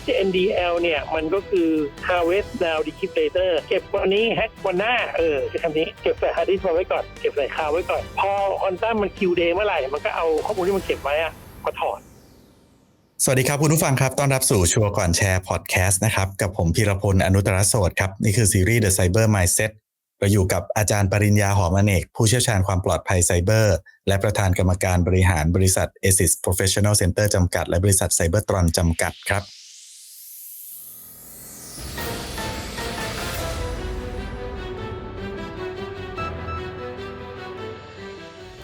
HNDL เนี่ยมันก็คือ Harvest Now Decryptor เก็บวันนี้แฮกวันหน้า เออใช้คำนี้เก็บใส่ฮาร์ดดิสก์ไว้ก่อน เก็บใส่คลาวไว้ก่อน พอออนตัมมันคิวเดย์เมื่อไหร่ มันก็เอาข้อมูลที่มันเก็บไว้อะมาถอดสวัสดีครับคุณผู้ฟังครับต้อนรับสู่ชัวร์ก่อนแชร์พอดแคสต์นะครับ กับผมพีรพลอนุตรโสดครับ นี่คือซีรีส์ The Cyber Mindset เราอยู่กับอาจารย์ปริญญาหอมอเนก ผู้เชี่ยวชาญความปลอดภัยไซเบอร์ และประธานกรรมการบริหารบริษัท ASIS Professional Center จำกัด และบริษัท Cybertron จำกัดครับ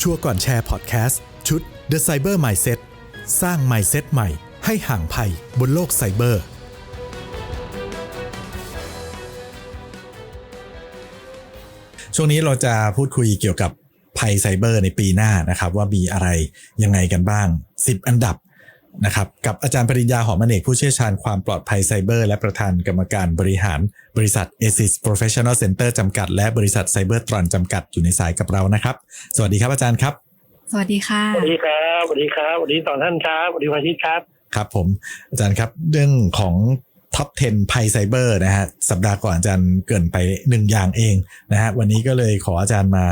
ชัวก่อนแชร์พอดแคสต์ชุด The Cyber Mindset สร้าง Mindset ใหม่ให้ห่างภัยบนโลกไซเบอร์ ช่วงนี้เราจะพูดคุยเกี่ยวกับภัยไซเบอร์ในปีหน้านะครับ ว่ามีอะไรยังไงกันบ้าง 10 อันดับ นะครับกับอาจารย์ปริญญาหอมอเนกผู้เชี่ยวชาญความปลอดภัยไซเบอร์ และประธานกรรมการบริหารบริษัท ASIS Professional Center จำกัด และบริษัท Cybertron จำกัดอยู่ในสายกับเรานะครับ สวัสดีครับอาจารย์ครับ สวัสดีค่ะ สวัสดีครับสวัสดีครับสวัสดีสองท่านครับสวัสดีวันอาทิตย์ครับ ครับผมอาจารย์ครับเรื่องของท็อป 10 ภัยไซเบอร์นะฮะสัปดาห์ก่อนอาจารย์เกรินไปหนึ่งอย่างเองนะฮะวันนี้ก็เลยขออาจารย์มา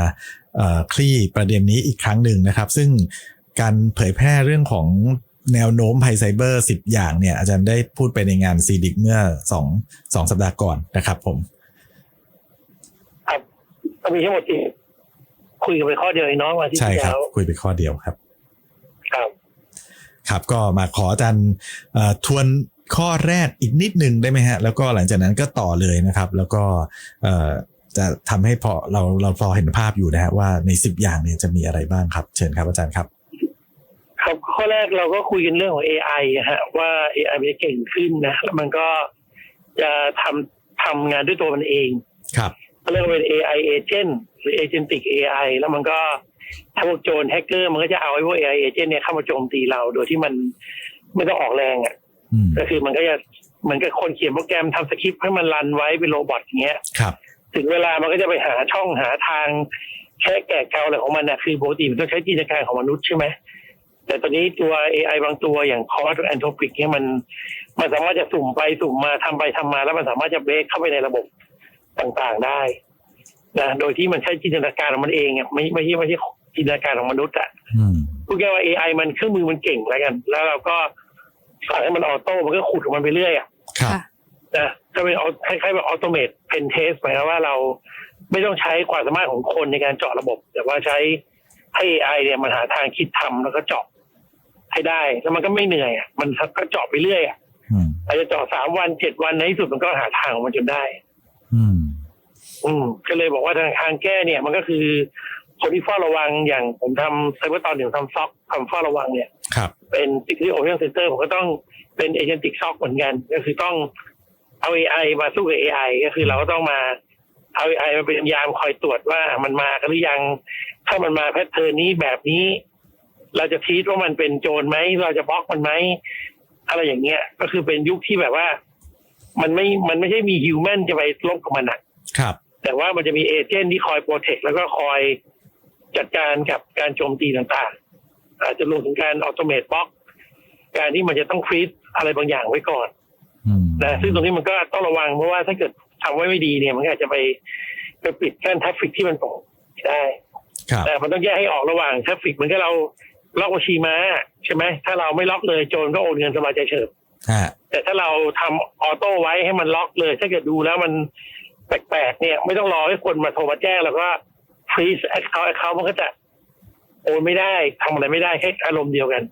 เอ่อคลี่ประเด็นนี้อีกครั้งหนึ่งนะครับ ซึ่งการเผยแพร่เรื่องของ แนวโน้มภัยไซเบอร์ 10 อย่างเนี่ย อาจารย์ได้พูดไปในงานซีดิกเมื่อ2 2สัปดาห์ก่อนนะครับผมครับก็มีทั้งหมดที่คุยกันไปข้อเดียวเองเนาะวันอาที่ใช่ที่ครับแล้วคุยไปข้อเดียวครับ ครับ ครับก็มาขออาจารย์เอ่อทวนข้อแรกอีกนิดนึงได้ไหมฮะ แล้วก็หลังจากนั้นก็ต่อเลยนะครับ แล้วก็เอ่อจะทำให้พอเราเราพอเห็นภาพอยู่นะฮะว่าใน10อย่างเนี่ยจะมีอะไรบ้างครับ เชิญครับอาจารย์ครับครับ ข้อแรกเราก็คุยกันเรื่องของ AI อะฮะว่า AI มันจะเก่งขึ้นนะแล้วมันก็จะทำทำงานด้วยตัวมันเองครับเรียกว่าเป็น AI agent หรือ agentic AI แล้วมันก็ถ้าพวกโจรแฮกเกอร์มันก็จะเอาไอ้พวก AI agent เนี่ยเข้ามาโจมตีเราโดยที่มันไม่ต้องออกแรงอะอืมก็คือมันก็จะเหมือนกับคนเขียนโปรแกรมทำสคริปต์ให้มันรันไว้เป็นโรบอทอย่างเงี้ยครับ ถึงเวลามันก็จะไปหาช่องหาทางแค่แกะเกาอะไรของมันนะคือปกติมันต้องใช้จินตนาการของมนุษย์ใช่ไหม แต่ตอนนี้ตัว AI บางตัวอย่างคอร์สแอนโทปิกเนี่ยมัน มันสามารถจะสุ่มไปสุ่มมาทำไปทำมา แล้วมันสามารถจะเบรกเข้าไปในระบบต่างๆได้นะโดยที่มันใช้จินตนาการของมันเองอะไม่ไม่ใช่ไม่ใช่จินตนาการของมนุษย์อะอืมพูดง่ายๆว่า AI มันเครื่องมือมันเก่งแล้วกัน แล้วเราก็สั่งให้มันออโต้มันก็ขุดของมันไปเรื่อยอะครับค่ะนะก็เป็นคล้ายๆแบบออโตเมตเพนเทสหมายความว่าเราไม่ต้องใช้ความสามารถของคนในการเจาะระบบ แต่ว่าใช้ให้ AI เนี่ยมันหาทางคิดทำแล้วก็เจาะ ให้ได้ แล้วมันก็ไม่เหนื่อยอะมันก็เจาะไปเรื่อยอะอืมอาจจะเจาะสามวันเจ็ดวันในที่สุดมันก็หาทางของมันจนได้ อืม อืมก็เลยบอกว่าทางทางแก้เนี่ย มันก็คือคนที่เฝ้าระวังอย่างผมทำไซเบอร์ตอนหนึ่งทำซ็อกทำเฝ้าระวังเนี่ย ครับ เป็นสิ่งที่โอเพนเซนเตอร์ผมก็ต้องเป็นเอเจนติกซ็อกเหมือนกัน ก็คือต้องเอา AI มาสู้กับ AI ก็คือเราก็ต้องมาเอา AI มาเป็นยามคอยตรวจว่ามันมากันหรือยัง ถ้ามันมาแพทเทิร์นนี้แบบนี้ เราจะทีทว่ามันเป็นโจรไหมเราจะบล็อกมันไหมอะไรอย่างเงี้ย ก็คือเป็นยุคที่แบบว่า มันไม่มันไม่ใช่มีฮิวแมนจะไปลบกับมันอะครับ แต่ว่ามันจะมีเอเจนต์ที่คอยโปรเทคแล้วก็คอยจัดการกับการโจมตีต่างๆ อาจจะรวมถึงการออโตเมตบล็อก การที่มันจะต้องฟรีซอะไรบางอย่างไว้ก่อนอืมนะซึ่งตรงนี้มันก็ต้องระวังเพราะว่าถ้าเกิดทำไว้ไม่ดีเนี่ย มันก็อาจจะไปไปปิดกั้นทราฟฟิกที่มันตกได้ครับแต่มันต้องแยกให้ออกระหว่างทราฟฟิกเหมือนกับเรา ล็อกบัญชีม้าใช่ไหมถ้าเราไม่ล็อกเลยโจรก็โอนเงินสบายใจเฉิบฮะแต่ถ้าเราทำออโต้ไว้ให้มันล็อกเลย ถ้าเกิดดูแล้วมันแปลกๆเนี่ย ไม่ต้องรอให้คนมาโทรมาแจ้งแล้วก็ฟรีซแอคเคาท์แอคเคาท์มันก็จะโอนไม่ได้ทำอะไรไม่ได้แค่อารมณ์เดียวกัน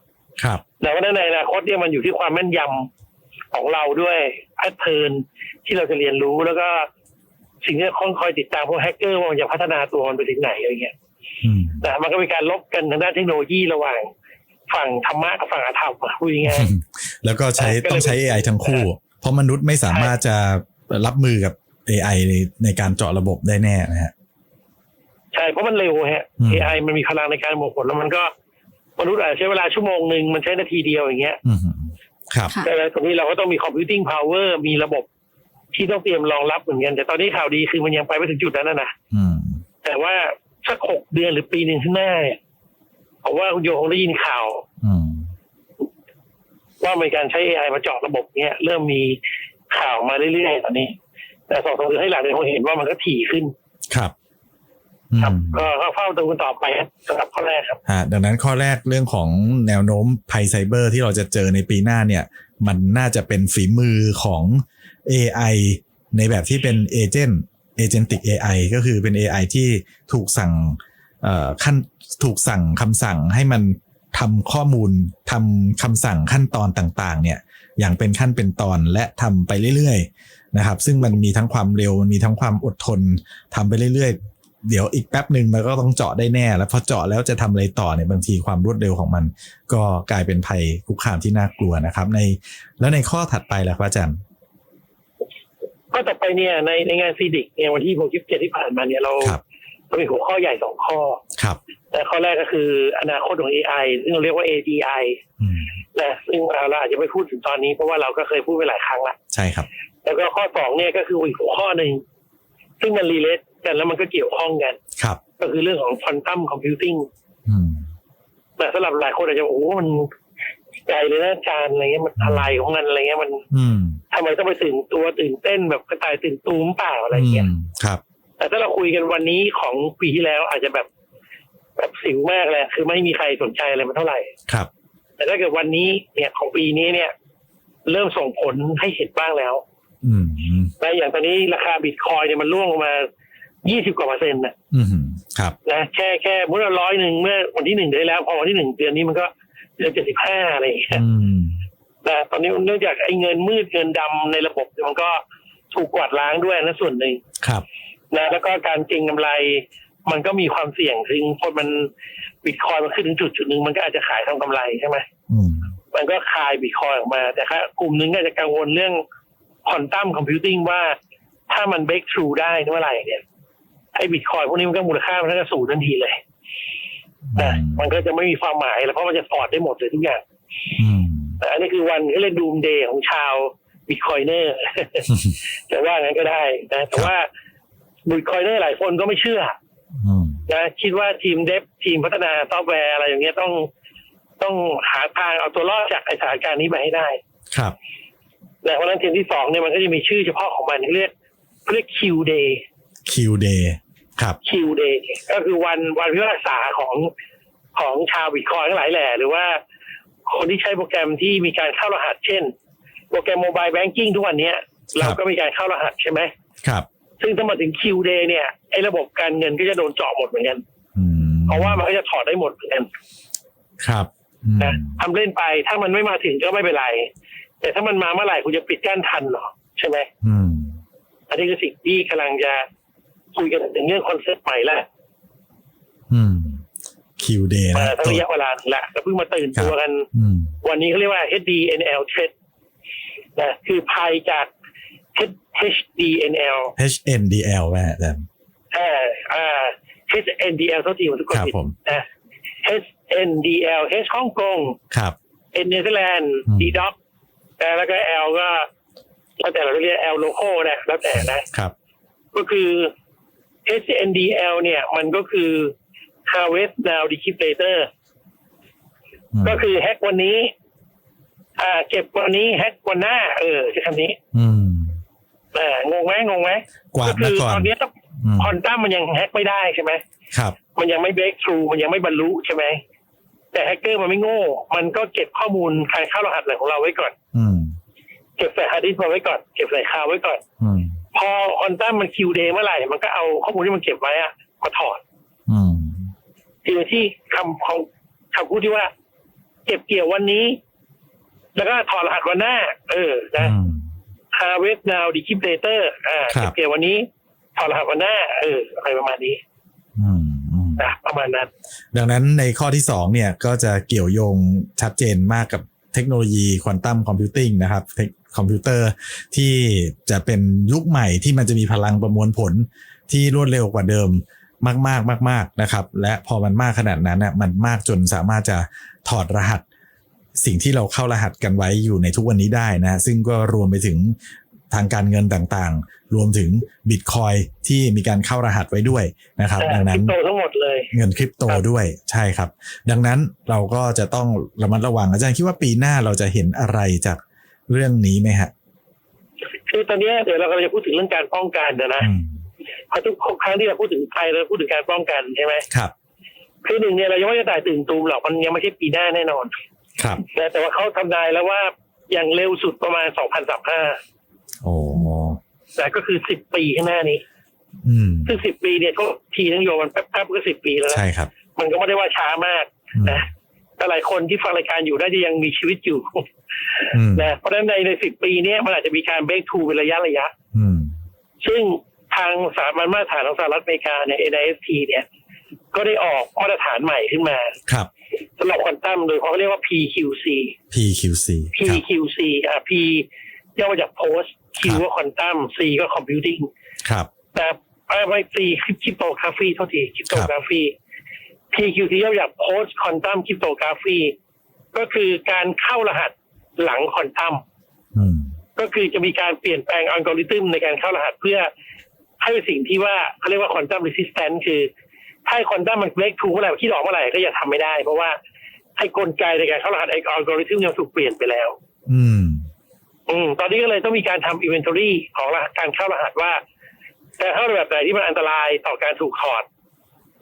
ครับแต่ว่าในอนาคตเนี่ยมันอยู่ที่ความแม่นยำของเราด้วยแพทเทิร์นที่เราจะเรียนรู้แล้วก็สิ่งที่คอยติดตามพวกแฮกเกอร์ว่ามันจะพัฒนาตัวมันไปถึงไหนอะไรเงี้ยอืม นะมันก็มีการลบกันทางด้านเทคโนโลยีระหว่าง ฝั่งธรรมะกับฝั่งอาธรรมอะพูดง่ายแล้วก็ใช้ก็เลยต้องใช้ AI ทั้งคู่ เพราะมนุษย์ไม่สามารถจะรับมือกับ AI ในในการเจาะระบบได้แน่นะฮะๆใช่เพราะมันเร็วฮะอืม AI มันมีพลังในการบอกผลแล้วมันก็มนุษย์อาจจะใช้เวลาชั่วโมงหนึ่งมันใช้นาทีเดียวอย่างเงี้ยอืมครับค่ะแต่ตรงนี้เราก็ต้องมีคอมพิวติ้งพาวเวอร์มีระบบที่ต้องเตรียมรองรับเหมือนกันแต่ตอนนี้ข่าวดีคือมันยังไปไม่ถึงจุดนั้นนะนะอืมแต่ว่า สักหกเดือนหรือปีหนึ่งข้างหน้าเนี่ยผมว่าคุณโยคงได้ยินข่าวอืมว่ามีการใช้ AI มาเจาะระบบเนี้ยเริ่มมีข่าวมาเรื่อยๆตอนนี้ แต่สองสามเดือนให้หลังเนี่ยผมเห็นว่ามันก็ถี่ขึ้นครับอืครับมก็ก็เฝ้าดูกันต่อไปครับสำหรับข้อแรกครับฮะดังนั้นข้อแรกเรื่องของแนวโน้มภัยไซเบอร์ที่เราจะเจอในปีหน้าเนี่ย มันน่าจะเป็นฝีมือของ AI ในแบบที่เป็นเอเจนต์ เอเจนติก AI ก็คือเป็น AI ที่ถูกสั่งขั้นถูกสั่งคำสั่งให้มันทำข้อมูลทำคำสั่งขั้นตอนต่างๆ เนี่ยอย่างเป็นขั้นเป็นตอนและทำไปเรื่อยๆนะครับ ซึ่งมันมีทั้งความเร็วมันมีทั้งความอดทนทำไปเรื่อยๆ เดี๋ยวอีกแป๊บหนึ่งมันก็ต้องเจาะได้แน่ แล้วพอเจาะแล้วจะทำอะไรต่อเนี่ยบางทีความรวดเร็วของมัน ก็กลายเป็นภัยคุกคามที่น่ากลัวนะครับ ในแล้วในข้อถัดไปล่ะครับอาจารย์ ก็ต่อไปเนี่ยในในงานซีดิกเนี่ยวันที่ผมคิดเจ็ดที่ผ่านมาเนี่ยเราครับเรามีหัวข้อใหญ่สองข้อครับแต่ข้อแรกก็คืออนาคตของ AI ซึ่งเราเรียกว่า AGI อืมนะซึ่งเราอาจจะไม่พูดถึงตอนนี้เพราะว่าเราก็เคยพูดไปหลายครั้งละใช่ครับ แล้วก็ข้อสองเนี่ยก็คืออีกหัวข้อหนึ่งซึ่งมันรีเลทกันแล้วมันก็เกี่ยวข้องกันครับ ก็คือเรื่องของควอนตัมคอมพิวติ้งอืมแต่สำหรับหลายคนอาจจะบอกโอ้โหมันไกลเลยนะอาจารย์อะไรเงี้ยมันอะไรของมันอะไรเงี้ยมัน อืม ทำไมต้องไปตื่นตัวตื่นเต้นแบบกระต่ายตื่นตูมเปล่าอะไรเงี้ยมครับ แต่ถ้าเราคุยกันวันนี้ของปีที่แล้วอาจจะแบบแบบสิวมากเลยคือไม่มีใครสนใจอะไรมันเท่าไหร่ครับ แต่ถ้าเกิดวันนี้เนี่ยของปีนี้เนี่ย เริ่มส่งผลให้เห็นบ้างแล้วอืมนะอย่างตอนนี้ราคาบิตคอยเนี่ยมันร่วงลงมา20กว่าเปอร์เซ็นต์นะอืมครับนะแค่แค่เมื่อร้อยหนึ่งเมื่อวันที่หนึ่งเดือนที่แล้ว พอวันที่หนึ่งเดือนนี้มันก็เดือนเจ็ดสิบห้าอะไรอย่างเงี้ยอืม นะตอนนี้เนื่องจากไอ้เงินมืดเงินดำในระบบเนี่ยมันก็ถูกกวาดล้างด้วยนะส่วนหนึ่งครับ นะแล้วก็การเก็งกำไร มันก็มีความเสี่ยงถึงพอมันบิตคอยมันขึ้นถึงจุดจุดหนึ่งมันก็อาจจะขายทำกำไรใช่ไหมอืมมันก็คายบิตคอยออกมา แต่ครับกลุ่มหนึงก็จะกังวลเรื่องควอนตัมคอมพิวติ้งว่าถ้ามันเบรกทรูได้เมื่อไหร่เนี่ยไอ้บิตคอยพวกนี้มันก็มูลค่ามันก็จะสูงทันทีเลยนะมันก็จะไม่มีความหมายแล้วเพราะมันจะถอดได้หมดเลยทุกอย่าง อืมแต่อันนี้คือวันที่เรียกดูมเดย์ของชาวบิตคอยเนอร์แต่ว่างั้นก็ได้นะแต่ว่าบิตคอยเนอร์หลายคนก็ไม่เชื่ออืมนะคิดว่าทีมเดฟทีมพัฒนาซอฟต์แวร์อะไรอย่างเงี้ยต้องต้องหาทางเอาตัวรอดจากไอสถานการณ์นี้มาให้ได้ ครับนะเพราะฉะนั้นทีมที่สองเนี่ยมันก็จะมีชื่อเฉพาะของมันเรียกเรียก Q Day คิวเดย์ครับ Q Day ก็คือวันวันพิพากษาของของชาวบิตคอยทั้งหลายแหล่หรือว่า คนที่ใช้โปรแกรมที่มีการเข้ารหัส เช่น โปรแกรมโมบายแบงกิ้งทุกวันเนี้ยเราก็มีการเข้ารหัสใช่ไหมครับ ซึ่งถ้ามาถึง Q Day เนี่ยไอ้ระบบการเงินก็จะโดนเจาะหมดเหมือนกันอืมเพราะว่ามันก็จะถอดได้หมดเหมือนกันครับอืมนะทำเล่นไปถ้ามันไม่มาถึงก็ไม่เป็นไร แต่ถ้ามันมาเมื่อไหร่คุณจะปิดกั้นทันเหรอใช่ไหมอืมอันนี้คือสิ่งที่กำลังจะคุยกันถึงเรื่องคอนเซ็ปต์ใหม่แล้วอืม คิวเดย์มานะทั้งระยะเวลาหนึ่งละแล้วเพิ่งมาตื่นตัวกันอืมวันนี้เขาเรียกว่า HDNL trade นะคือพายจาก HDNL HNDL แม่อาจารย์อ่าอ่า HNDL เท่าที่ผมทุกคนครับผิดผมนะ HNDL H ฮ่องกงครับ N เนเธอร์แลนด์อืม D doc แล้วก็ L ก็แล้วแต่เราเรียก L local นะแล้วแต่นะครับ ก็คือ HNDL เนี่ย มันก็คือ Harvest Now Decrypt Later อืมก็คือแฮกวันนี้ อ่า เก็บวันนี้แฮกวันหน้า เออใช้คำนี้ อืมอ่างงไหมงงไหมกวาดก็มาคืก่อนตอนนี้ต้องอืมคอนตัมมันยังแฮกไม่ได้ใช่ไหมครับ มันยังไม่เบรกทรูมันยังไม่บรรลุใช่ไหมแต่แฮกเกอร์มันไม่โง่ มันก็เก็บข้อมูลใครเข้ารหัสอะไรของเราไว้ก่อน อืมเก็บใส่ฮาร์ดดิสก์มาไว้ก่อน เก็บใส่คลาวด์ไว้ก่อนอืมพอคอนตัมมันคิวเดย์เมื่อไหร่ มันก็เอาข้อมูลที่มันเก็บไว้อะมาถอด อืม คือที่คำของคำพูดที่ว่า เก็บเกี่ยววันนี้ แล้วก็ถอดรหัสวันหน้า เออนะอืม harvest now decrypt later อ่าครับเก็บเกี่ยววันนี้ ถอดรหัสวันหน้า เอออะไรประมาณนี้อืมอืมนะประมาณนั้น ดังนั้นในข้อที่สองเนี่ยก็จะเกี่ยวโยงชัดเจนมากกับเทคโนโลยีควอนตัมคอมพิวติ้งนะครับเทคคอมพิวเตอร์ที่จะเป็นยุคใหม่ที่มันจะมีพลังประมวลผลที่รวดเร็วกว่าเดิม มากๆมากๆนะครับ และพอมันมากขนาดนั้นน่ะมันมากจนสามารถจะถอดรหัส สิ่งที่เราเข้ารหัสกันไว้อยู่ในทุกวันนี้ได้นะ ซึ่งก็รวมไปถึงทางการเงินต่างๆ รวมถึงบิตคอยที่มีการเข้ารหัสไว้ด้วยนะครับแต่ดังคนั้รินปโตทั้งหมดเลยเงินคริปโตครับด้วยใช่ครับ ดังนั้นเราก็จะต้องระมัดระวังอาจารย์คิดว่าปีหน้าเราจะเห็นอะไรจากเรื่องนี้ไหมฮะคือตอนเนี้ยเดี๋ยวเรากำลังจะพูดถึงเรื่องการป้องกันนะ นะอืมเพราะทุกครั้งที่เราพูดถึงภัยเราพูดถึงการป้องกันใช่ไหมครับ คือหนึ่งเนี่ยเรายังไม่ได้ตายตื่นตูมหรอกมันยังไม่ใช่ปีหน้าแน่นอน ครับแต่แต่ว่าเขาทำนายแล้วว่าอย่างเร็วสุดประมาณ2035โอ้แต่ก็คือ10ปีข้างหน้านี้อืมซึ่ง10ปีเนี่ยก็ทีทั้งโยมมันแป๊บๆก็10ปีแล้วนะใช่ครับ มันก็ไม่ได้ว่าช้ามากอืมนะแต่หลายคนที่ฟังรายการอยู่น่าจะยังมีชีวิตอยู่อืมนะเพราะฉะนั้นในใน10ปีเนี้มันอาจจะมีการเบรกทูเป็นระยะระยะอืมซึ่ง ทางสามัญมาตรฐานของสหรัฐอเมริกาเนี่ย NIST เนี่ย ก็ได้ออกมาตรฐานใหม่ขึ้นมาครับสำหรับควอนตัมโดยเขาเรียกว่า PQC PQC ครับ PQC อะ P ย่อมาจาก post Q ครับว่าควอนตัม C ก็ computing ครับแต่ไม่ C คือคริปโตกราฟีเท่าทีคริปโตกราฟี PQC ย่อมาจาก post quantum cryptography ก็คือการเข้ารหัสหลังควอนตัมอืมก็คือจะมีการเปลี่ยนแปลงอัลกอริทึมในการเข้ารหัสเพื่อ ให้เป็นสิ่งที่ว่าเขาเรียกว่าควอนตัม r e สิสแตน e คือ ถ้าควอนตัมมันเบรกทูเมื่อไหร่คิดออกเมื่อไหร่ก็อย่าทำไม่ได้ เพราะว่าให้กลไกในการเข้ารหัสไออัลกอริทึมยังถูกเปลี่ยนไปแล้ว อืม อืม ตอนนี้ก็เลยต้องมีการทำ inventory ของรหัสการเข้ารหัสว่าการเข้ารหัสแบบไหนที่มันอันตรายต่อการถูกถอด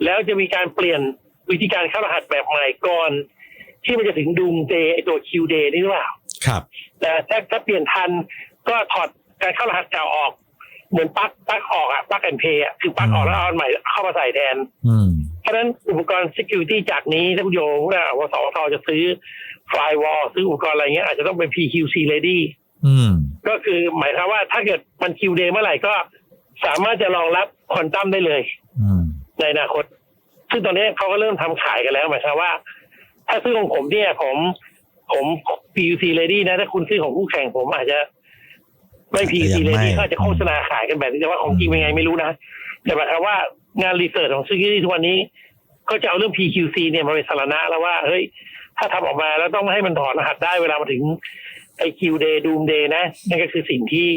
แล้วจะมีการเปลี่ยนวิธีการเข้ารหัสแบบใหม่ก่อน ที่มันจะถึงดูมเดย์ไอตัว Q day นี่หรือเปล่า ครับ แต่ถ้าถ้าเปลี่ยนทันก็ถอดการเข้ารหัสเก่าออก เหมือนปลั๊กปลั๊กออกอะปลั๊กแอนเพย์อะคือปลั๊กออกแล้วเอาอันใหม่เข้ามาใส่แทน อืม เพราะฉะนั้นอุปกรณ์ security จากนี้ท่านผู้ชมว่าว่าสอทจะซื้อ firewall ซื้ออุปกรณ์อะไรเงี้ยอาจจะต้องเป็น PQC ready อืม ก็คือหมายความว่าถ้าเกิดมัน Q day เมื่อไหร่ก็สามารถจะรองรับควอนตัมได้เลย อืม ในอนาคต ซึ่งตอนนี้เขาก็เริ่มทำขายกันแล้ว หมายความว่า ถ้าซื้อของผมเนี่ยผม ผม PUC ready นะ ถ้าคุณซื้อของคู่แข่งผมอาจจะ ไม่ PUC ยังไม่ ready เขาอาจจะโฆษณาขายกันแบบนี้แต่ว่าของจริงเป็นไงไม่รู้นะ แต่หมายความว่างานรีเสิร์ชของ security ทุกวันนี้ ก็จะเอาเรื่อง PQC เนี่ยมาเป็นสารณะแล้วว่าเฮ้ยถ้าทำออกมาแล้วต้องให้มันถอดรหัสได้เวลามาถึงไอ Q day doom day นะนั่นก็คือสิ่งที่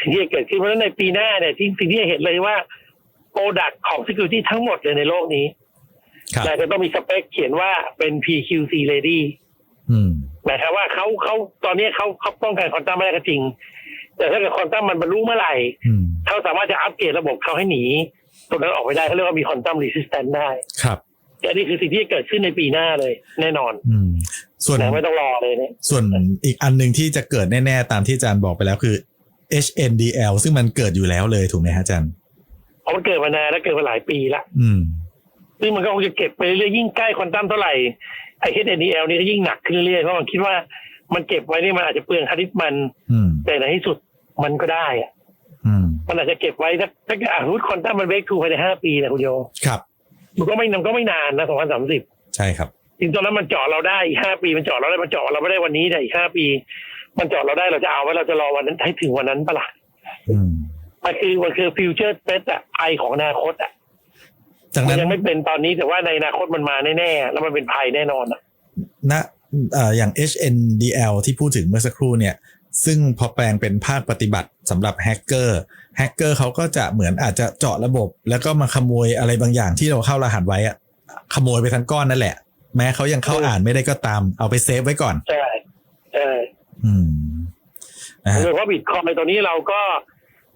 สิ่งที่จะเกิดขึ้นเพราะฉะนั้นในปีหน้าเนี่ยที่สิ่งที่จะเห็นเลยว่าโปรดักของ security ทั้งหมดเลยในโลกนี้ครับแต่จะต้องมีสเปคเขียนว่าเป็น PQC ready อืมหมายความว่าเขาเขาตอนนี้เขาเขาป้องกันควอนตัมไม่ได้ก็จริง แต่ถ้าเกิดควอนตัมมันบรรลุเมื่อไหร่อืมเขาสามารถจะอัปเกรดระบบเขาให้หนีตรงนั้นออกไปได้เขาเรียกว่ามีควอนตัมรีสิสแตนได้ครับอันนี้คือสิ่งที่จะเกิดขึ้นในปีหน้าเลย แน่นอน อืมส่วนแต่ไม่ต้องรอเลยเนี่ยส่วนอีกอันหนึ่งที่จะเกิดแน่ ๆ ตามที่อาจารย์บอกไปแล้วคือ HNDL ซึ่งมันเกิดอยู่แล้วเลยถูกไหมฮะอาจารย์เพราะมันเกิดมานานแล้วเกิดมาหลายปีละอืมซึ่งมันก็คงจะเก็บไปเรื่อยๆยิ่งใกล้ควอนตัมเท่าไหร่ไอ HNDL นี่ก็ยิ่งหนักขึ้นเรื่อยๆเพราะมันคิดว่ามันเก็บไว้นี่มันอาจจะเปลืองฮาร์ดดิสก์มันอืมแต่ในที่สุด มันก็ได้อะอืมมันอาจจะเก็บไว้ถ้าถ้าเกิดอะสมมติควอนตัมมันเบรกทูภายในห้าปีนะคุณโยครับมันก็ไม่มันก็ไม่นานนะสองพันสามสิบใช่ครับจริงตอนนั้นมันเจาะเราได้อีกห้าปีมันเจาะเราได้มันเจาะเราไม่ได้วันนี้แต่อีกห้าปี มันเจาะเราได้เราจะเอาไว้เราจะรอวันนั้นให้ถึงวันนั้นปะล่ะอืมมันคือมันคือฟิวเจอร์เ t อะภัยของอนาคตอะจากมันั้นนยังไม่เป็นตอนนี้แต่ว่าในอนาคตมันมาแน่ๆแล้วมันเป็นภัยแน่นอนอะณเอ่ออย่าง HNDL ที่พูดถึงเมื่อสักครู่เนี่ย ซึ่งพอแปลงเป็นภาคปฏิบัติสำหรับแฮกเกอร์แฮกเกอร์เขาก็จะเหมือนอาจจะเจาะระบบ แล้วก็มาขโมยอะไรบางอย่างที่เราเข้ารหัสไว้อะขโมยไปทั้งก้อนนั่นแหละ แม้เขายังเข้าอ่านไม่ได้ก็ตาม เอาไปเซฟไว้ก่อนใช่ใช่อืมนะฮะโดยเฉพาะบิตคอยตอนนี้เราก็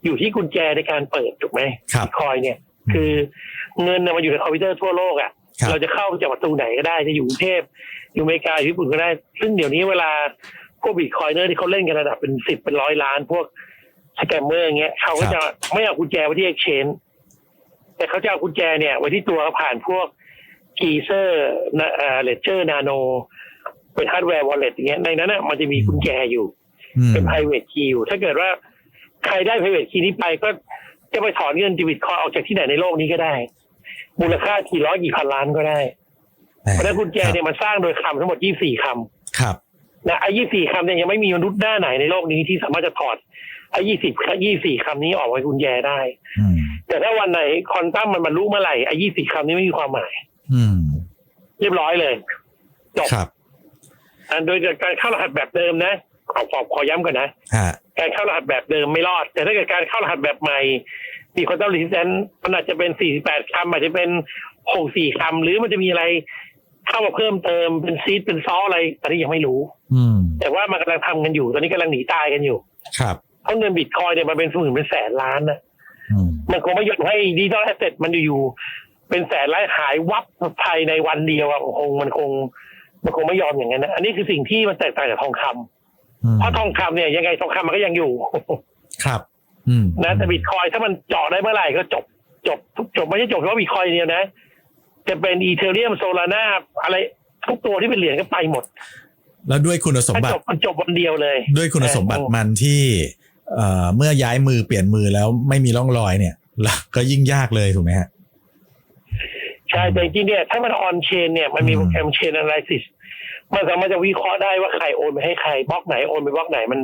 อยู่ที่กุญแจในการเปิดถูกไหมครับบิตคอยเนี่ย คือเงินน่ะมันอยู่ในคอมพิวเตอร์ทั่วโลกอะครับเราจะเข้าจากประตูไหนก็ได้จะอยู่กรุงเทพอยู่อเมริกาอยู่ญี่ปุ่นก็ได้ ซึ่งเดี๋ยวนี้เวลา พวกบิตคอยเนอร์ที่เขาเล่นกันระดับเป็นสิบเป็นร้อยล้าน พวกสแกมเมอร์อย่างเงี้ยเขาก็จะไม่เอากุญแจไว้ที่ exchange แต่เขาจะเอากุญแจเนี่ยไว้ที่ตัวผ่านพวกกีเซอร์เลเจอร์นาโนเป็นฮาร์ดแวร์วอลเล็ตอย่างเงี้ยในนั้นน่ะมันจะมีกุญแจอยู่อืมเป็น private key อยู่ ถ้าเกิดว่าใครได้ private key นี้ไปก็จะไปถอนเงินจิบิตคอยออกจากที่ไหนในโลกนี้ก็ได้ มูลค่ากี่ร้อยกี่พันล้านก็ได้ เพราะฉะนั้นกุญแจเนี่ยมันสร้างโดยคำทั้งหมด24คครับำ นะไอ้24คำเนี่ยยังไม่มีมนุษย์หน้าไหนในโลกนี้ที่สามารถจะถอดไอ้20 24คำนี้ออกไว้กุญแจได้อืมแต่ถ้าวันไหนคอนตัมมันบรรลุเมื่อไหร่ไอ้20คำนี้ไม่มีความหมายอืมเรียบร้อยเลยจบครับอ่าโดยการเข้ารหัสแบบเดิมนะขอขอขอย้ำก่อนนะฮะการเข้ารหัสแบบเดิมไม่รอด แต่ถ้าเกิดการเข้ารหัสแบบใหม่มีคนต้องรีเซนมันอาจจะเป็น48คำอาจจะเป็น64คำหรือมันจะมีอะไร เข้ามาเพิ่มเติมเป็นซีดเป็นซอสอะไรอันนี้ยังไม่รู้ อืม แต่ว่ามันกำลังทำกันอยู่ ตอนนี้กำลังหนีตายกันอยู่ครับ เพราะเงินบิตคอยเนี่ยมันเป็นหมื่นเป็นแสนล้านนะอืม มันคงไม่ยอมให้ดิจิทัลแอสเซทมันอยู่ๆเป็นแสนล้านหายวับภายในวันเดียวอะคงมันคง มันคงไม่ยอมอย่างนั้นนะอันนี้คือสิ่งที่มันแตกต่างจากทองคำอืม เพราะทองคำเนี่ยยังไงทองคำมันก็ยังอยู่ ครับ อืมนะแต่บิตคอยถ้ามันเจาะได้เมื่อไหร่ก็จบจบจบไม่ใช่จบเฉพาะบิตคอยเดียวนะ จะเป็นอีเทเรียมโซลาร่าอะไรทุกตัวที่เป็นเหรียญก็ไปหมด แล้วด้วยคุณสมถ้าบัจติบมันจบวันเดียวเลย ด้วยคุณสมบัติมันที่เอ่อเมื่อย้ายมือเปลี่ยนมือแล้วไม่มีร่องรอยเนี่ยแล้วก็ยิ่งยากเลยถูกไหมฮะใช่แต่จริงๆเนี่ยถ้ามันออนเชนเนี่ยมันมีอืมโปรแกรมเชน a น y ซิสมันสามารถจะวิเคราะห์ได้ว่าใครโอนไปให้ใครบล็อกไหนโอนไปบล็อกไหนมัน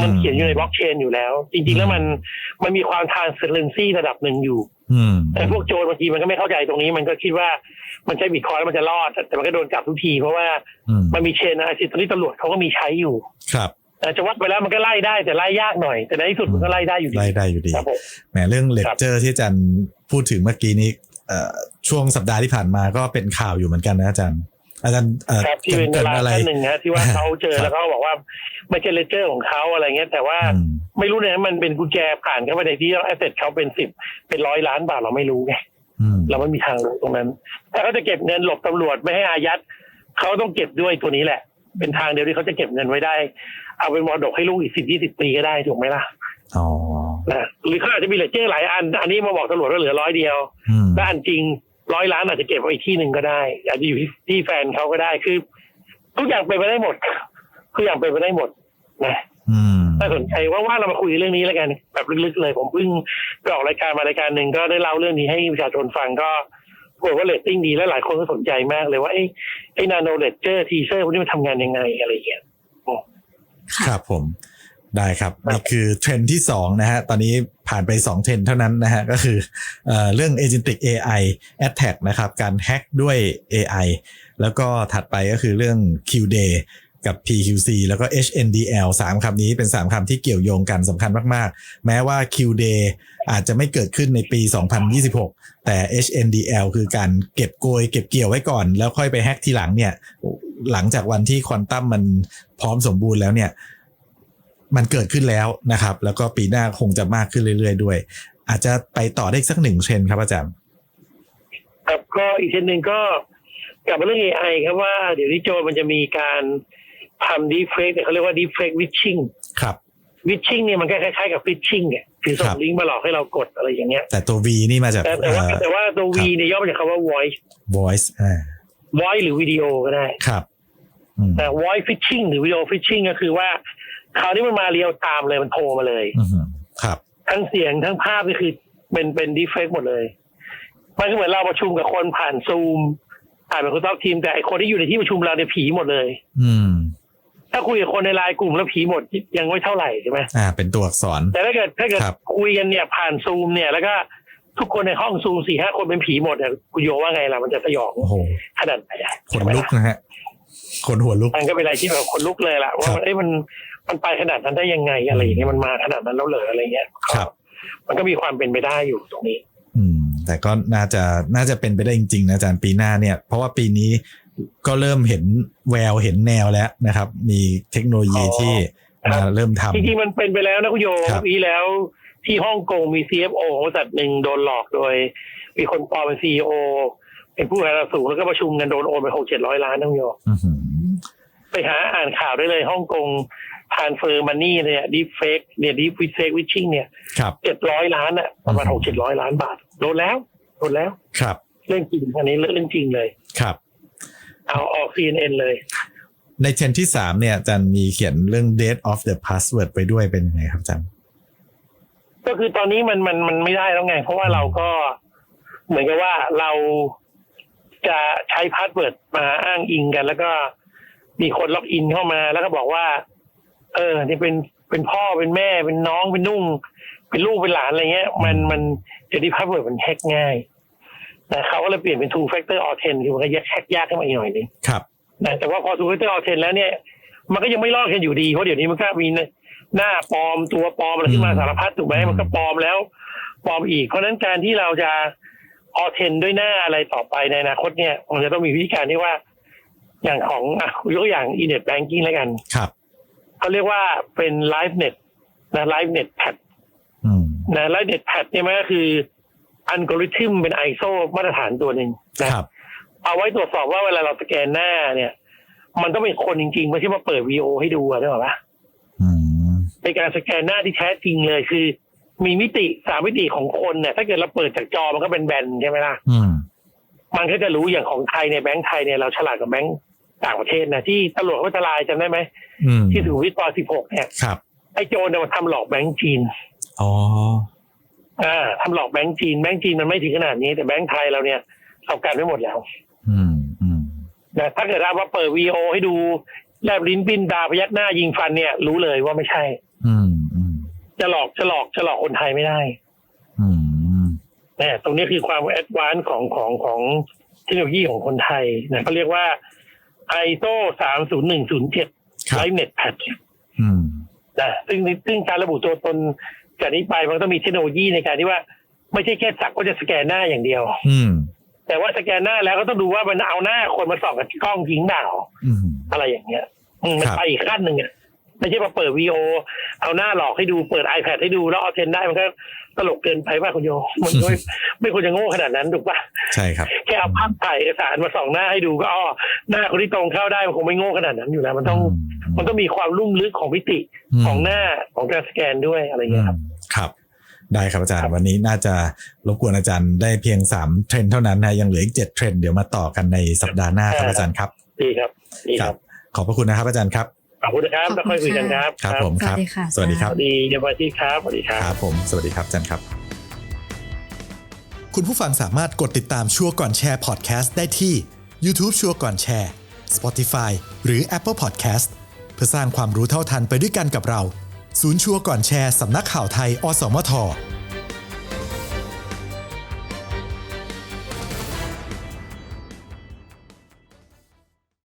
มันเขียนอยู่ในบล็อกเชนอยู่แล้ว จริง ๆ แล้วมันมันมีความทานเซ r นซี่ระดับหนึ่งอยู่อืม แต่พวกโจรบางทีมันก็ไม่เข้าใจตรงนี้มันก็คิดว่ามันใช้บิตคอยแล้วมันจะรอด แต่มันก็โดนจับทุกที เพราะว่าอืมมันมีเชนอะไรสิตอนนี้ตำรวจเขาก็มีใช้อยู่ ครับแต่จะวัดไปแล้วมันก็ไล่ได้แต่ไล่ยากหน่อย แต่ในที่สุดมันก็ไล่ได้อยู่ดีไล่ได้อยู่ดีครับผมแหมเรื่องเลเจอร์ที่อาจารย์พูดถึงเมื่อกี้นี้เอ่อช่วงสัปดาห์ที่ผ่านมาก็เป็นข่าวอยู่เหมือนกันนะอาจารย์ อาจารย์เอ่อครับที่เป็นเกดารินราอะไรท่านหนึ่งนะที่ว่าเขาเจอครับแล้วเขาบอกว่าไม่ใช่เลเจอร์ของเขาอะไรเงี้ย แต่ว่าอืมไม่รู้เนี่ยมันเป็นกุญแจผ่านเข้าไปในที่แอสเซทเขาเป็นสิบเป็นร้อยล้านบาทเราไม่รู้ไงอืมเราไม่มีทางรู้ตรงนั้น ถ้าเขาจะเก็บเงินหลบตำรวจไม่ให้อายัดเขาต้องเก็บด้วยตัวนี้แหละ เป็นทางเดียวที่เขาจะเก็บเงินไว้ได้ เอาเป็นมรดกให้ลูกอีกสิบยี่สิบปีก็ได้ถูกไหมล่ะอ๋อนะหรือเขาอาจจะมีเลเจอร์หลายอัน อันนี้มาบอกตำรวจว่าเหลือร้อยเดียวอืมและอันจริง ร้อยล้านอาจจะเก็บไว้อีกที่หนึ่งก็ได้อาจจะอยู่ที่ที่แฟนเขาก็ได้คือ ทุกอย่างเป็นไปได้หมดทุกอย่างเป็นไปได้หมดนะอืมถ้าสนใจว่างๆเรามาคุยเรื่องนี้แล้วกัน แบบลึกๆเลย ผมเพิ่งไปออกรายการมารายการหนึ่งก็ได้เล่าเรื่องนี้ให้ประชาชนฟังก็ปรากฏว่าเรตติ้งดีและหลายคนก็สนใจมากเลยว่าไอ้ไอ้นาโนเลเจอร์ทีเซอร์พวกนี้มันทำงานยังไงอะไรอย่างเงี้ยครับผม ได้ครับครับนี่คือเทรนด์ที่สองนะฮะตอนนี้ผ่านไป 2 เทรนด์เท่านั้นนะฮะก็คือเอ่อเรื่อง Agentic AI Attack นะครับการแฮ็กด้วย AI แล้วก็ถัดไปก็คือเรื่อง Q-Day กับ PQC แล้วก็ HNDL 3คำนี้เป็น 3คำที่เกี่ยวโยงกันสำคัญมาก ๆ แม้ว่า Q-Day อาจจะไม่เกิดขึ้นในปี 2026 แต่ HNDL คือการเก็บโกย เก็บเกี่ยวไว้ก่อน แล้วค่อยไปแฮ็กทีหลังเนี่ย หลังจากวันที่ควอนตัมมันพร้อมสมบูรณ์แล้วเนี่ย มันเกิดขึ้นแล้วนะครับ แล้วก็ปีหน้าคงจะมากขึ้นเรื่อยๆด้วย อาจจะไปต่อได้อีกสักหนึ่งเทรนด์ครับอาจารย์ครับก็อีกเช่นหนึ่งก็กลับมาเรื่อง AI ครับว่าเดี๋ยวนี้โจรมันจะมีการทำดีเฟกเขาเรียกว่าดีเฟกวิชชิ่งครับวิชชิ่งเนี่ยมันก็คล้ายๆกับฟิชชิ่งเนี่ยคือส่ครังบลิงก์มาหลอกให้เรากดอะไรอย่างเงี้ย แต่ตัว V นี่มาจากแต่แต่ว่าเอ่อแต่ว่าตัว V ครับเนี่ยย่อมาจากคำว่า voice voice อ่า voice หรือวิดีโอก็ได้ครับอืมแต่ voice phishing หรือ video phishing ก็คือว่า คราวนี้มันมาเรียวตามเลยมันโทรมาเลยอืมครับ ทั้งเสียงทั้งภาพนี่คือเป็นเป็นดีเฟกหมดเลย มันก็เหมือนเราประชุมกับคนผ่านซูมผ่านเป็นคนทอกทีมแต่ไอคนที่อยู่ในที่ประชุมเราเนี่ยผีหมดเลย อืม ถ้าคุยกับคนในไลน์กลุ่มแล้วผีหมดยังไม่เท่าไหร่ใช่ไหมอ่า เป็นตัวอักษร แต่ถ้าเกิดถ้าเกิดครับคุยกันเนี่ยผ่านซูมเนี่ยแล้วก็ทุกคนในห้องซูมสี่ห้าคนเป็นผีหมดเนี่ยคุณโยว่าไงล่ะมันจะสยองโอ้โหขนาดไหนอะขนลุกนะฮะขนหัวลุกมันก็เป็นอะไรที่แบบคนลุกเลยล่ะว่าครับมันเอ้ยมัน มันไปขนาดนั้นได้ยังไงอะไรอย่างเงี้ยมันมาขนาดนั้นแล้วเหรออะไรเงี้ยครับ มันก็มีความเป็นไปได้อยู่ตรงนี้ อืม แต่ก็น่าจะน่าจะเป็นไปได้จริงๆนะอาจารย์ปีหน้าเนี่ย เพราะว่าปีนี้ก็เริ่มเห็นแววเห็นแนวแล้วนะครับ มีเทคโนโลยีอ๋อที่ครัมาบเริ่มทำจริงๆมันเป็นไปแล้วนะคุณโยครับปีแล้วที่ฮ่องกงมี CFO ของบริษัทหนึ่งโดนหลอกโดย มีคนปลอมเป็น CEO เป็นผู้บริหารระดับสูงแล้วก็ประชุมกันโดนโอนไปหกเจ็ดร้อยล้านนะคุณโยอื้อหือไปหาอ่านข่าวได้เลยฮ่องกง ทานเฟอร์มันนี่เนี่ยดีเฟกเนี่ยดีฟิเฟกวิชชิ่งเนี่ยครับเจ็ดร้อยล้านอะประมาณอืหมกเจ็ดร้อยล้านบาทโดนแล้วโดนแล้ว ครับ เรื่องจริงอันนี้เรื่องจริงเลยครับ เอาออก CNN เลย ในเทรนด์ที่สามเนี่ยอาจารย์มีเขียนเรื่อง date of the password ไปด้วยเป็นยังไงครับอาจารย์ก็คือตอนนี้มันมันมันไม่ได้แล้วไง เพราะว่าเราก็เหมือนกับว่าเราจะใช้พาสเวิร์ดมาอ้างอิงกัน แล้วก็มีคนล็อกอินเข้ามา แล้วก็บอกว่า เออนี่เป็นเป็นพ่อเป็นแม่เป็นน้องเป็นนุ่ง เป็นลูกเป็นหลานอะไรเงี้ย มันมันเดี๋ยวนี้พาสเวิร์ดมันแฮกง่ายนะเขาก็เลยเปลี่ยนเป็น two factor authent คือมันก็แฮกยากขึ้นมาอีกหน่อยนึงครับนะแต่ว่าพอ two factor authent แล้วเนี่ย มันก็ยังไม่รอดกันอยู่ดีเพราะเดี๋ยวนี้มันก็มีหน้าปลอมตัวปลอมอะไรขึ้นมาอืมสารพัดถูกไหมอืมมันก็ปลอมแล้วปลอมอีก เพราะฉะนั้นการที่เราจะออเทนด้วยหน้าอะไรต่อไปในอนาคตเนี่ยมันจะต้องมีวิธีการที่ว่า อย่างของอะยกตัวอย่าง e-net banking แล้วกันครับ เขาเรียกว่าเป็น live net นะ live net pad อืมนะ live net pad เนี่ยมันก็คืออัลกอริทึมเป็น ISO มาตรฐานตัวหนึ่งนะครับ เอาไว้ตรวจสอบว่าเวลาเราสแกนหน้าเนี่ย มันต้องเป็นคนจริงๆ ไม่ใช่มาเปิดวีโอให้ดูอะได้หรอปะอืมเป็นการสแกนหน้าที่แท้จริงเลยคือ มีมิติสามมิติของคนเนี่ย ถ้าเกิดเราเปิดจากจอมันก็เป็นแบนใช่ไหมล่ะอืมมันก็จะรู้อย่างของไทยในยแบงก์ไทยเนี่ยเราฉลาดกว่าแบงก์ ต่างประเทศนะที่ตำรวจเขาไปทลายจำได้ไหมอืมที่สุขุมวิทซอย16เนี่ยครับไอ้โจรเนี่ยมันทำหลอกแบงก์จีนอ๋ออ่าทำหลอกแบงก์จีนแบงก์จีนมันไม่ถึงขนาดนี้ แต่แบงก์ไทยเราเนี่ยเรากันไม่หมดแล้ว อืมอืมนะถ้าเกิดเรามาเปิดวีโอให้ดูแลบลิ้นปิ้นตาพยักหน้ายิงฟันเนี่ย รู้เลยว่าไม่ใช่ อืมอืมจะหลอกจะหลอกจะหลอกคนไทยไม่ได้ อืมนะตรงนี้คือความแอดวานซ์ของของของเทคโนโลยีของคนไทยนะเขาเรียกว่า ISO 30107ครับ Live Net Patch อืมนะซึ่งซึ่งการระบุตัวตนจากนี้ไปมันต้องมีเทคโนโลยีในการที่ว่า ไม่ใช่แค่สักว่าจะสแกนหน้าอย่างเดียว อืมแต่ว่าสแกนหน้าแล้วก็ต้องดูว่ามันเอาหน้าคนมาส่องกับกล้องจริงเปล่าอืมอะไรอย่างเงี้ยอืมมันครับไปอีกขั้นหนึ่งอะ ไม่ใช่มาเปิดวีโอเอาหน้าหลอกให้ดูเปิด iPad ให้ดูแล้วเอาเทนได้มันก็ตลกเกินไปป่ะคุณโยมันก็ไม่ไม่ควรจะโง่ขนาดนั้นถูกป่ะใช่ครับ แค่เอาภาพถ่ายเอกสารมาส่องหน้าให้ดูก็อ๋อหน้าคนที่ตรงเข้าได้มันคงไม่โง่ขนาดนั้นอยู่แล้ว มันต้องมันต้องมีความลุ่มลึกของมิติมของหน้าของการสแกนด้วยอะไรอย่างเงี้ยครับอืมครับได้ครับอาจารย์ วันนี้น่าจะรบกวนอาจารย์ได้เพียง 3 เทรนด์เท่านั้นนะยังเหลืออีก 7 เทรนด์เดี๋ยวมาต่อกันในสัปดาห์หน้าครับอาจารย์ครับ ดีครับดีคครัรับบขอบพระคุณนะครับอาจารย์ครับ ขอบคุณนะครับแล้วค่อยคุยกันครับครับผมสวัสดีค่ะสวัสดีคสรับวัสดีเยาวราชีครับสวัสดีครับครับผมสวัสดีครับอาจารย์ครับคุณผู้ฟังสามารถกดติดตามชัวร์ก่อนแชร์พอดแคสต์ได้ที่ YouTube ชัวร์ก่อนแชร์ Spotify หรือ Apple Podcast เพื่อสร้างความรู้เท่าทันไปด้วยกันกับเรา ศูนย์ชัวร์ก่อนแชร์สำนักข่าวไทย อสมท